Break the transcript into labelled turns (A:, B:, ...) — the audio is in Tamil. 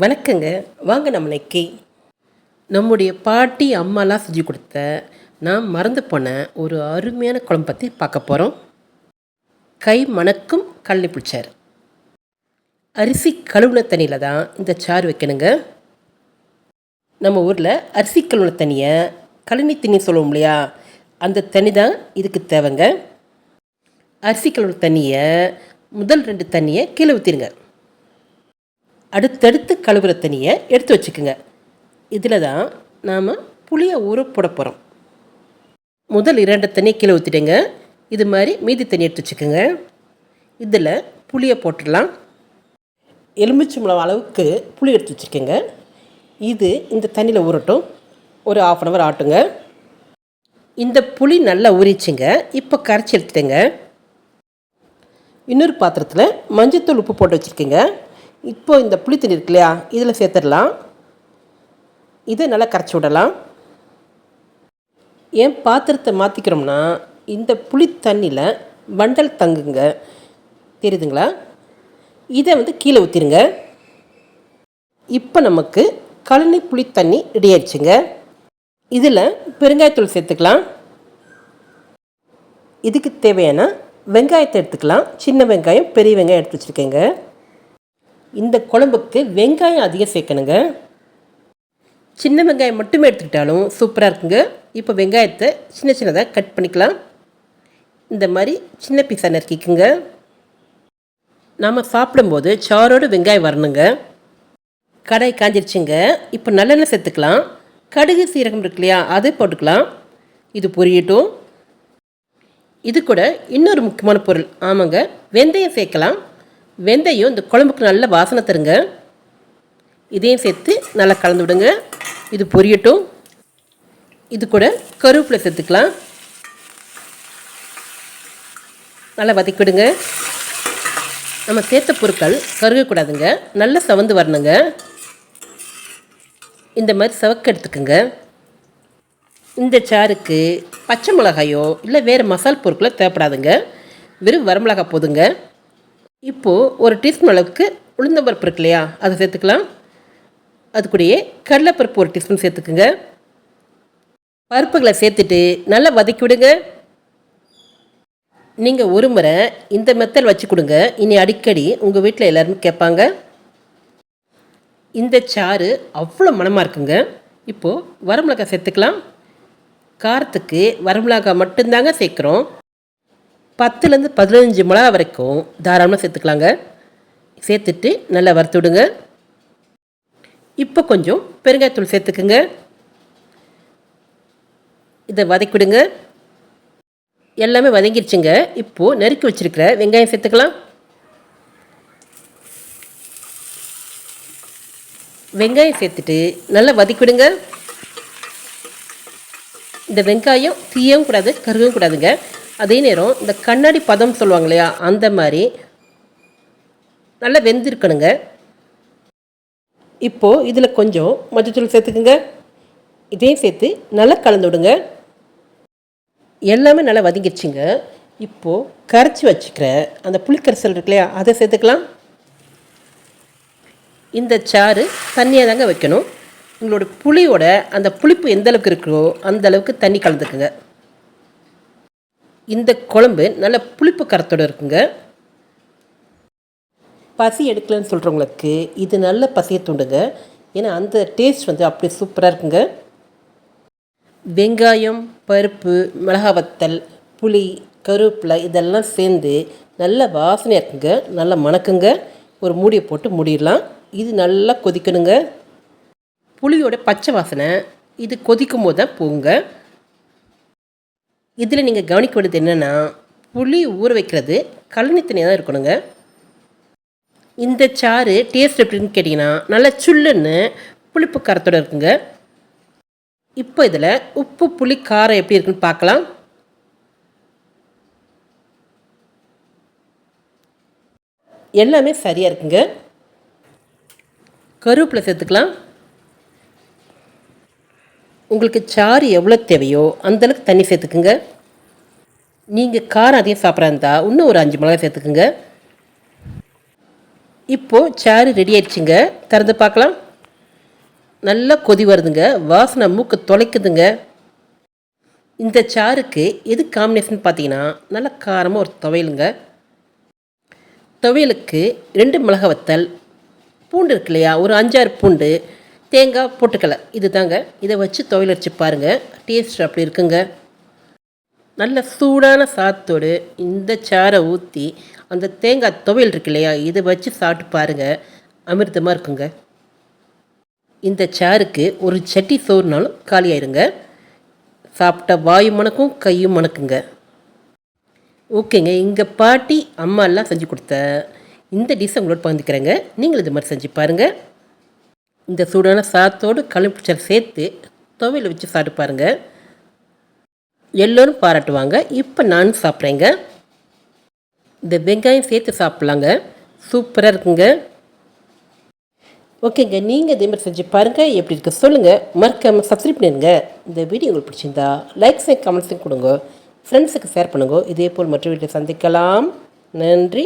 A: வணக்கங்க. வாங்க நம்ம இன்னைக்கு நம்முடைய பாட்டி அம்மாலாம் செஞ்சு கொடுத்த நான் மறந்து போன ஒரு அருமையான குழம்பு பற்றி பார்க்க போகிறோம் கை மணக்கும் கள்ளி பிடிச்சார் அரிசி கழுவுன தண்ணியில் தான் இந்த சாறு வைக்கணுங்க. நம்ம ஊரில் அரிசி கழுவுன தண்ணியை கழனி தண்ணி சொல்லுவோம் இல்லையா? அந்த தண்ணி தான் இதுக்கு தேவைங்க. அரிசி கழுவுன தண்ணியை முதல் ரெண்டு தண்ணியை கீழே ஊற்றிடுங்க அடுத்தடுத்து கழுவுற தண்ணியை எடுத்து வச்சுக்கோங்க. இதில் தான் நாம் புளியை ஊற போட போகிறோம் முதல் இரண்டு தண்ணியை கீழே ஊற்றிடுங்க இது மாதிரி மீதி தண்ணி எடுத்து வச்சுக்கோங்க. இதில் புளியை போட்டுடலாம். எலுமிச்சம்பழம் அளவுக்கு புளி எடுத்து வச்சுக்கோங்க. இது இந்த தண்ணியில் ஊறட்டும். ஒரு ஆஃப் அன் ஹவர் ஆட்டுங்க இந்த புளி நல்லா ஊறிச்சுங்க இப்போ கரைச்சி எடுத்துட்டேங்க. இன்னொரு பாத்திரத்தில் மஞ்சத்தூள் உப்பு போட்டு வச்சுருக்கேங்க. இப்போ இந்த புளி தண்ணி இருக்கு இல்லையா இதில் சேர்த்துடலாம். இதை நல்லா கரைச்சி விடலாம். ஏன் பாத்திரத்தை மாற்றிக்கிறோம்னா இந்த புளி தண்ணியில் வண்டல் தங்குங்க. தெரியுதுங்களா? இதை வந்து கீழே ஊற்றிருங்க இப்போ நமக்கு கழனி புளி தண்ணி ரெடி ஆயிடுச்சுங்க. இதில் பெருங்காயத்தூள் சேர்த்துக்கலாம். இதுக்கு தேவையான வெங்காயத்தை எடுத்துக்கலாம். சின்ன வெங்காயம் பெரிய வெங்காயம் எடுத்து வச்சுருக்கேங்க. இந்த குழம்புக்கு வெங்காயம் அதிகம் சேர்க்கணுங்க. சின்ன வெங்காயம் மட்டுமே எடுத்துக்கிட்டாலும் சூப்பராக இருக்குங்க. இப்போ வெங்காயத்தை சின்ன சின்னதாக கட் பண்ணிக்கலாம். இந்த மாதிரி சின்ன பீஸாக நறுக்கிக்குங்க. நாம் சாப்பிடும்போது சாரோடு வெங்காயம் வரணுங்க. கடாய் காஞ்சிருச்சுங்க. இப்போ நல்லெண்ணெய் சேர்த்துக்கலாம். கடுகு சீரகம் இருக்கு இல்லையா அதை போட்டுக்கலாம். இது பொரியட்டும். இது கூட இன்னொரு முக்கியமான பொருள். ஆமாங்க. வெந்தயம் சேர்க்கலாம். வெந்தயம் இந்த குழம்புக்கு நல்ல வாசனை தருங்க. இதையும் சேர்த்து நல்லா கலந்து விடுங்க. இது பொரியட்டும். இது கூட கருவேப்பிலை சேர்த்துக்கலாம். நல்லா வதக்கி விடுங்க நம்ம சேர்த்த பொருட்கள் கருகக்கூடாதுங்க. நல்லா சவந்து வரணுங்க. இந்த மாதிரி சவக்க எடுத்துக்கோங்க. இந்த சாருக்கு பச்சை மிளகாயோ இல்லை வேறு மசால் பொருட்களோ தேவைப்படாதுங்க. வெறும் வரமிளகாய் போதுங்க. இப்போது ஒரு டீஸ்பூன் அளவுக்கு உளுந்தம்பருப்பு இருக்கு இல்லையா? அதை சேர்த்துக்கலாம். அது கூடயே கடலைப்பருப்பு ஒரு டீஸ்பூன் சேர்த்துக்குங்க. பருப்புகளை சேர்த்துட்டு நல்லா வதக்கி விடுங்க. நீங்கள் ஒரு முறை இந்த மெத்தல் வச்சு கொடுங்க. இனி அடிக்கடி உங்கள் வீட்டில் எல்லோருமே கேட்பாங்க. இந்த சாறு அவ்வளோ மணமாக இருக்குங்க. இப்போது வரமிளகாய் சேர்த்துக்கலாம். காரத்துக்கு வரமிளகாய் மட்டும்தாங்க சேர்க்குறோம். பத்துலேருந்து பதினஞ்சு மிளகா வரைக்கும் தாராளமாக சேர்த்துக்கலாங்க. சேர்த்துட்டு நல்லா வறுத்து விடுங்க. இப்போ கொஞ்சம் பெருங்காயத்தூள் சேர்த்துக்குங்க. இதை வதக்கி விடுங்க. எல்லாமே வதங்கிருச்சுங்க. இப்போது நறுக்கி வச்சுருக்கிற வெங்காயம் சேர்த்துக்கலாம். வெங்காயம் சேர்த்துட்டு நல்லா வதக்கி விடுங்க. இந்த வெங்காயம் தீயவும் கூடாது கருகவும் கூடாதுங்க. அதே நேரம் இந்த கண்ணாடி பதம் சொல்லுவாங்க இல்லையா அந்த மாதிரி நல்லா வெந்திருக்கணுங்க. இப்போது இதில் கொஞ்சம் மஞ்சத்தூள் சேர்த்துக்குங்க. இதையும் சேர்த்து நல்லா கலந்து விடுங்க. எல்லாமே நல்லா வதங்கிடுச்சுங்க இப்போது கரைச்சி வச்சுக்கிற அந்த புளிக்கரைசல் இருக்கு இல்லையா அதை சேர்த்துக்கலாம். இந்த சாறு தண்ணியாக தாங்க வைக்கணும். உங்களோட புளியோட அந்த புளிப்பு எந்த அளவுக்கு இருக்கோ அந்த அளவுக்கு தண்ணி கலந்துக்குங்க. இந்த குழம்பு நல்ல புளிப்பு கரத்தோடு இருக்குங்க. பசி எடுக்கலன்னு சொல்கிறவங்களுக்கு இது நல்ல பசியை தூண்டுங்க. ஏன்னா அந்த டேஸ்ட் வந்து அப்படி சூப்பராக இருக்குங்க. வெங்காயம் பருப்பு மிளகா வத்தல் புளி கருவேப்பிலை இதெல்லாம் சேர்ந்து நல்ல வாசனையாக இருக்குங்க. நல்லா மணக்குங்க. ஒரு மூடியை போட்டு மூடிடலாம். இது நல்லா கொதிக்கணுங்க. புளியோட பச்சை வாசனை இது கொதிக்கும் போது தான் போகுங்க. இதில் நீங்கள் கவனிக்க வேண்டியது என்னென்னா புளி ஊற வைக்கிறது கழனி தண்ணியாக தான் இருக்கணுங்க. இந்த சாறு டேஸ்ட் எப்படின்னு கேட்டிங்கன்னா நல்லா சுல்லுன்னு புளிப்பு காரத்தோடு இருக்குங்க. இப்போ இதில் உப்பு புளி காரம் எப்படி இருக்குன்னு பார்க்கலாம். எல்லாமே சரியாக இருக்குங்க. கருவேப்பிலை சேர்த்துக்கலாம். உங்களுக்கு சாறு எவ்வளோ தேவையோ அந்தளவுக்கு தண்ணி சேர்த்துக்குங்க. நீங்கள் காரம் அதிகம் சாப்பிட்றா இருந்தால் இன்னும் ஒரு அஞ்சு மிளகாய் சேர்த்துக்குங்க. இப்போது சாறு ரெடி ஆயிடுச்சுங்க. திறந்து பார்க்கலாம். நல்லா கொதி வருதுங்க. வாசனை மூக்கு தொலைக்குதுங்க. இந்த சாருக்கு எது காம்பினேஷன் பார்த்தீங்கன்னா நல்ல காரமாக ஒரு துவையலுங்க. துவையலுக்கு ரெண்டு மிளகா வத்தல் பூண்டு இருக்கு இல்லையா? ஒரு அஞ்சாறு பூண்டு தேங்காய் போட்டுக்கலை இது தாங்க இதை வச்சு துவையல் பாருங்கள் டேஸ்ட் அப்படி இருக்குங்க. நல்ல சூடான சாத்தோடு இந்த சாறை ஊற்றி அந்த தேங்காய் துவையல் இருக்கு இல்லையா? இதை வச்சு சாப்பிட்டு பாருங்கள் அமிர்தமாக இருக்குங்க. இந்த சாருக்கு ஒரு சட்டி சோறுனாலும் காலியாயிருங்க சாப்பிட்ட வாயு மணக்கும் கையும் மணக்குங்க. ஓகேங்க. இங்கே பாட்டி அம்மா எல்லாம் செஞ்சு கொடுத்த இந்த டிஷ் உங்களோட பகிர்ந்துக்கிறேங்க. நீங்களும் இது மாதிரி செஞ்சு பாருங்கள் இந்த சூடான சாத்தோடு கழுப்பிச்சல் சேர்த்து துவையில் வச்சு சாப்பிட்டு பாருங்கள் எல்லோரும் பாராட்டுவாங்க. இப்போ நானும் சாப்பிட்றேங்க. இந்த வெங்காயம் சேர்த்து சாப்பிட்லாங்க. சூப்பராக இருக்குங்க. ஓகேங்க. நீங்கள் இதே மாதிரி செஞ்சு பாருங்கள் எப்படி இருக்குது சொல்லுங்கள் மறக்காமல் சப்ஸ்கிரைப் பண்ணிடுங்க. இந்த வீடியோ உங்களுக்கு பிடிச்சிருந்தா லைக்ஸ் கமெண்ட்ஸையும் கொடுங்க. ஃப்ரெண்ட்ஸுக்கு ஷேர் பண்ணுங்க. இதே போல் மற்ற வீட்டில் சந்திக்கலாம். நன்றி.